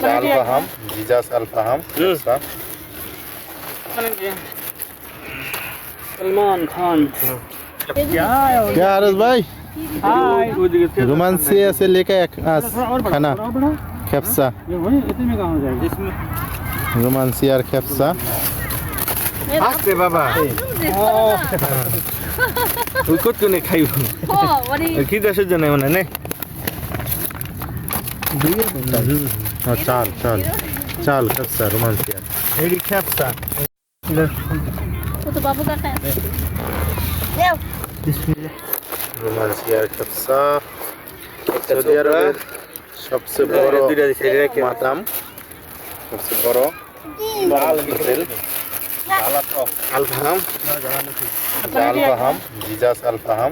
Alfaham Jesus alfaham আচ্ছা सलमान खान क्या क्या आरस भाई हाय रोमांसिया से लेकर एक आज खाना खेपसा ये वही इतने में कहाँ हो जाएगा इसमें रोमांसिया और खेपसा আসতে বাবা ওই কত নে খাইব কি দেশের জন্য মানে নে हाँ चाल चाल। चाल कसा रोमांस यार एडी वो तो बाबू करता है। देव बिस्मिल्लाह रोमांस किया यार सर सऊदी अरब सबसे बड़ो मातम। सबसे बड़ो बाल होटल अल्फाहम हाँ। अल्फाहम जीजास अल्फाहम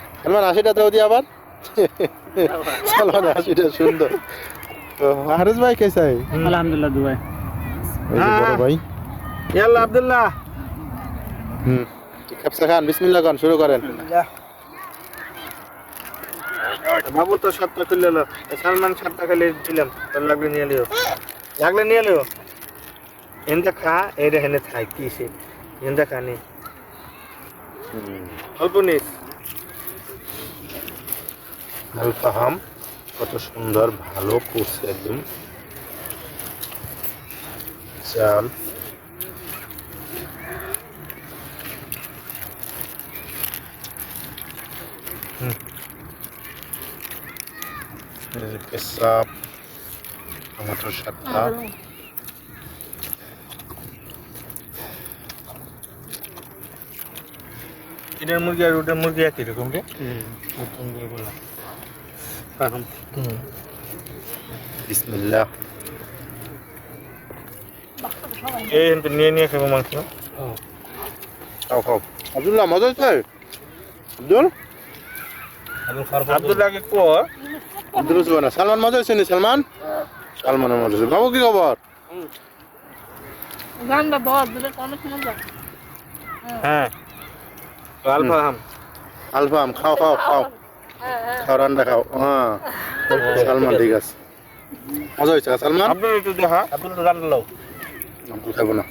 সালমান হাসিটা দাও আবার। সালমান হাসিটা সুন্দর। তো ভাই কেসা? আলহামদুলিল্লাহ দুবাই। বড় ভাই। ইয়াল্লা আব্দুল্লাহ। হুম। খেপসা খান বিসমিল্লাহ খান শুরু করেন। বাবু তো সাতটা খুললে এলো সালমান সাতটা খালি দিলাম তোর লাগলে নিয়ে লিও। লাগলে নিয়ে লিও। এনটা খা এইটা হেনে থাই কি সে। এনটা খানি অল্প নিস। আলফাহাম কত সুন্দর ভালো করছে একদম। চাল। পেশাব সাতটা। এটার মুরগি আর ওটার মুরগি একই রকম রে? فاهم. بسم الله. এই তো নিয়ে নিয়ে খাব মাংস। খাও খাও। আব্দুল্লাহ মজা হচ্ছে? আব্দুল? আব্দুল্লাহকে কো। আব্দুল না সালমান মজা হয়েছে নি? সালমান? সালমানের মজা হয়েছে বাবু কি খবর? গানটা বল দুলের অনেক মজা হ্যাঁ। আলফা আম আলফা আম খাও খাও খাও। খাও রান্না খাও। হ্যাঁ। সালমান ঠিক আছে। মজা হয়েছে সালমান? আব্দুল একটু দেখা। আব্দুল রান্না লাও। আব্দুল খাব না।